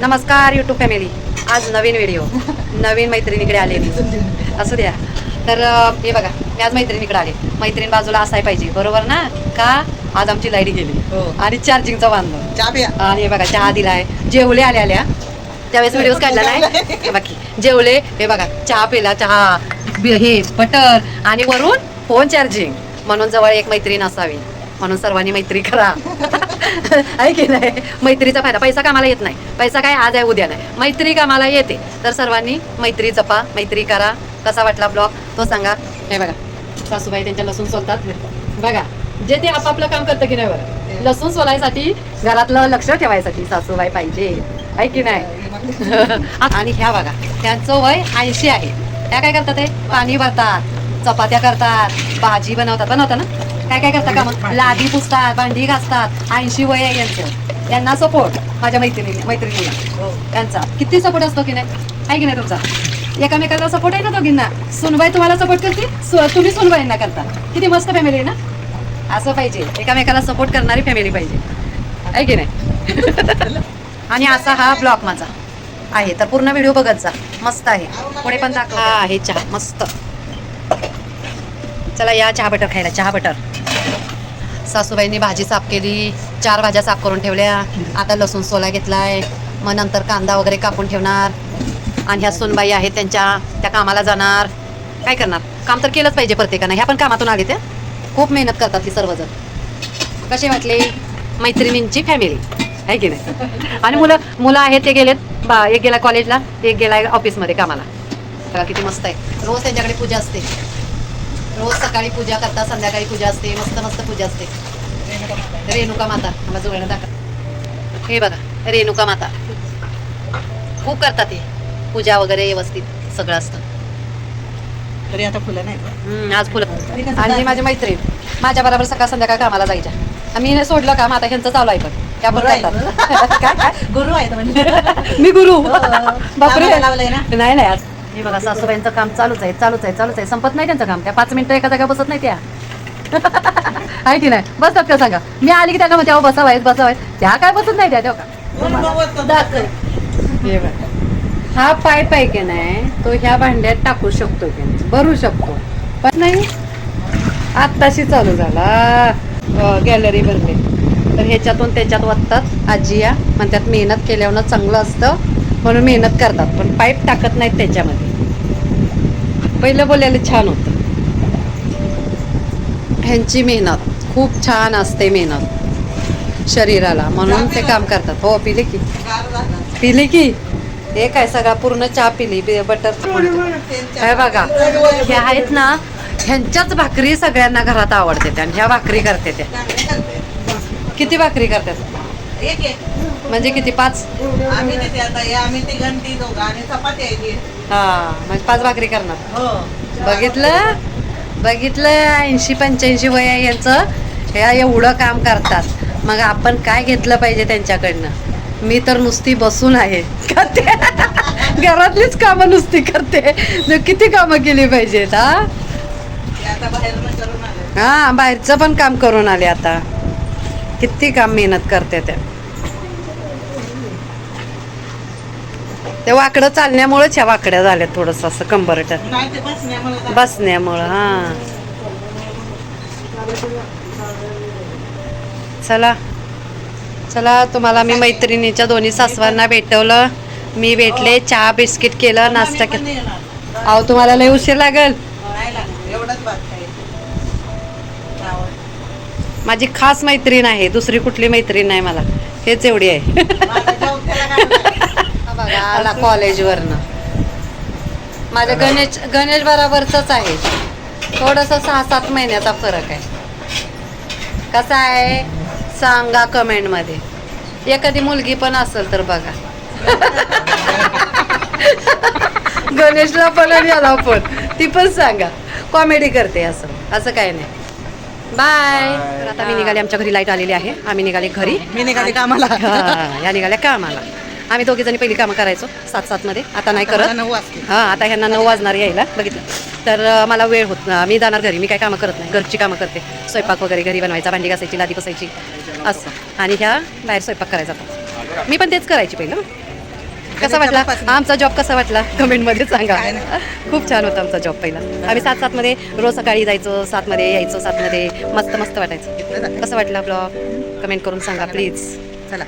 नमस्कार YouTube family आज नवीन video नवीन मैत्रिणीकडे आले मी असू द्या. तर हे बघा मी आज मैत्रिणीकडे आले. मैत्रीण बाजूला असाय पाहिजे. बरोबर ना? का? आज आमची लाइट गेली. हो. आणि चार्जिंगचं बांधलं. चहा प्या. आणि हे बघा चहा दिलाय. जेवले आल्या आल्या. त्यावेळेस व्हिडिओ काढला नाही? बाकी. जेवले हे बघा चहा पिला चहा हे बटर आणि वरून फोन चार्जिंग म्हणून जवळ एक मैत्रीण असावी. म्हणून सर्वांनी मैत्री करा. आहे की नाही? मैत्रीचा फायदा. पैसा कामाला येत नाही. पैसा काय? आज आहे उद्या नाही. मैत्री कामाला येते. तर सर्वांनी मैत्री जपा मैत्री करा. कसा वाटला ब्लॉग? तो सांगा. हे बघा. सासूबाई त्यांच्या लसूण सोलतात. बघा. जे ते आपापलं काम करतं की नाही बरं? लसूण सोलायसाठी घरातलं लक्ष ठेवायसाठी सासूबाई पाहिजे. आहे की नाही? आणि ह्या बघा. त्यांचं वय ऐंशी आहे. त्या काय करतात ते? पाणी भरतात. चपात्या करतात. भाजी बनवतात. बनवतात ना? काय काय करतात का मग? लादी पुसतात भांडी घासतात ऐंशी वय आहे यांचं. त्यांना सपोर्ट माझ्या मैत्रिणी मैत्रिणीला. त्यांचा किती सपोर्ट असतो की नाही? आहे की नाही तुमचा? एकामेकाला सपोर्ट आहे ना दोघींना? सुनबाई तुम्हाला सपोर्ट करते? तुम्ही सुनबाईंना करता. किती मस्त फॅमिली आहे ना? असं पाहिजे. एकामेकाला सपोर्ट करणारी फॅमिली पाहिजे. आहे की नाही? आणि असा हा ब्लॉग माझा. आहे. तर पूर्ण व्हिडिओ बघत जा. मस्त आहे. पुढे पण दाखव आहे चहा. मस्त. चला या चहा बटर खायला. चहा बटर सासूबाईंनी भाजी साफ केली चार भाज्या साफ करून ठेवल्या. आता लसूण सोला घेतलाय. मग नंतर कांदा वगैरे कापून ठेवणार. आणि ह्या सुनबाई आहेत त्यांच्या त्या कामाला जाणार. काय करणार? काम तर केलंच पाहिजे प्रत्येकानं. ह्या पण कामातून आले त्या खूप मेहनत करतात ती सर्वजण. कसे वाटले? मैत्रिणींची फॅमिली आहे की नाही? आणि मुलं मुलं आहेत ते गेलेत. बा एक गेला कॉलेजला एक गेला ऑफिसमध्ये कामाला. बघा किती मस्त आहे. रोज त्यांच्याकडे पूजा असते. रोज सकाळी पूजा करतात संध्याकाळी पूजा असते मस्त मस्त पूजा असते. रेणुका माता मला जुळणं दाखव. हे बघा रेणुका माता. खूप करतात ते पूजा वगैरे व्यवस्थित सगळं असतं. तरी आता फुलं नाही. आज फुलं आणि ही माझी मैत्रीण माझ्या बरोबर सकाळ संध्याकाळ कामाला जायच्या. आम्ही हे सोडलं काम आता ह्यांचं चालू आहे पण. त्या पण गुरु आहेत मी गुरु. हो. बापरे. लावलंय ना? नाही नाही आज हे बघा सासूबाईंचं काम चालूच आहे चालूच आहे चालूच आहे. संपत नाही त्यांचं काम. त्या पाच मिनिटं एका जागा बसत नाही त्या. आहे की नाही? बसतात का सांगा. मी आली की त्यांना म्हणते अहो बसावायच बसावायत. त्या काय बसत नाही त्या तेव्हा हे बघा. हा पाईप आहे की नाही तो ह्या भांड्यात टाकू शकतो की नाही? भरू शकतो. पण नाही आत्ताशी चालू झाला. गॅलरी बनले तर ह्याच्यातून त्याच्यात वत्तात आजी या. म्हणतात मेहनत केल्यावर चांगलं असतं. म्हणून मेहनत करतात पण पाईप टाकत नाहीत त्याच्यामध्ये. पहिलं बोलायला छान होतं. ह्यांची मेहनत खूप छान असते मेहनत शरीराला म्हणून ते काम करतात. हो पिले की. पिली की. हे काय सगळा पूर्ण चहा पिली बटर काय बघा ह्या आहेत ना ह्यांच्याच भाकरी सगळ्यांना घरात आवडते आणि ह्या भाकरी करते त्या. किती भाकरी करतात? एक एक. म्हणजे किती? पाच? आम्ही तिथे आता हे आम्ही ती घंटी दोघं आणि चपाती आहे ती. हा म्हणजे पाच भाकरी करणार. हो. बघितलं? बघितलं? ऐंशी पंच्याऐंशी वय आहे यांचं. हे एवढं काम करतात. मग आपण काय घेतलं पाहिजे त्यांच्याकडनं? मी तर नुसती बसून आहे. का ते घरातलीच कामं नुसती करते. किती कामं केली पाहिजेत हा? ते आता बाहेरून करून आले. हा बाहेरचं पण काम करून आले आता. किती काम मेहनत करते त्या ते वाकडं चालण्यामुळेच ह्या वाकड्या झाल्या थोडस असं कंबरट. बसण्यामुळे हा. चला. चला तुम्हाला मी मैत्रिणीच्या दोन्ही सासवांना भेटवलं. मी भेटले चहा बिस्किट केलं नाश्ता केला. अहो तुम्हाला लय उशीर लागल. माझी खास मैत्रीण आहे दुसरी कुठली मैत्रीण नाही मला. हेच एवढी आहे. माझा job त्याला काय नाही. बघा आला कॉलेजवरनं. माझ्या गणेश गणेश बरोबरच आहे. थोडस सहा सात महिन्याचा फरक आहे. कसा आहे? सांगा कमेंटमध्ये एखादी मुलगी पण असेल तर बघा. गणेशला पण आणि याला पण. ती पण सांगा. कॉमेडी करते असं. असं काय नाही. बाय तर आता मी निघाले आमच्या घरी लाइट आलेली आहे. आम्ही निघाले घरी. मी निघाली कामाला. हा, या निघाल्या कामाला. आम्ही दोघी जणी पहिली कामं करायचो सात सात मध्ये आता नाही करत. नऊ हा आता ह्यांना नऊ वाजणार यायला बघितलं. तर अं, मला वेळ होत ना मी जाणार घरी. मी काय कामं करत नाही. घरची कामं करते. स्वयंपाक वगैरे घरी बनवायचा भांडी घासायची लादी बसायची. असं. आणि ह्या बाहेर स्वयंपाक करायचा मी पण तेच करायची पहिलं. कसा वाटला. आमचा जॉब कसा वाटला? कमेंटमध्ये सांगा. खूप छान होता आमचा जॉब पहिला. आम्ही सात सातमध्ये रोज सकाळी जायचो सातमध्ये यायचो सातमध्ये मस्त मस्त वाटायचं कसं वाटलं ब्लॉग कमेंट करून सांगा प्लीज चला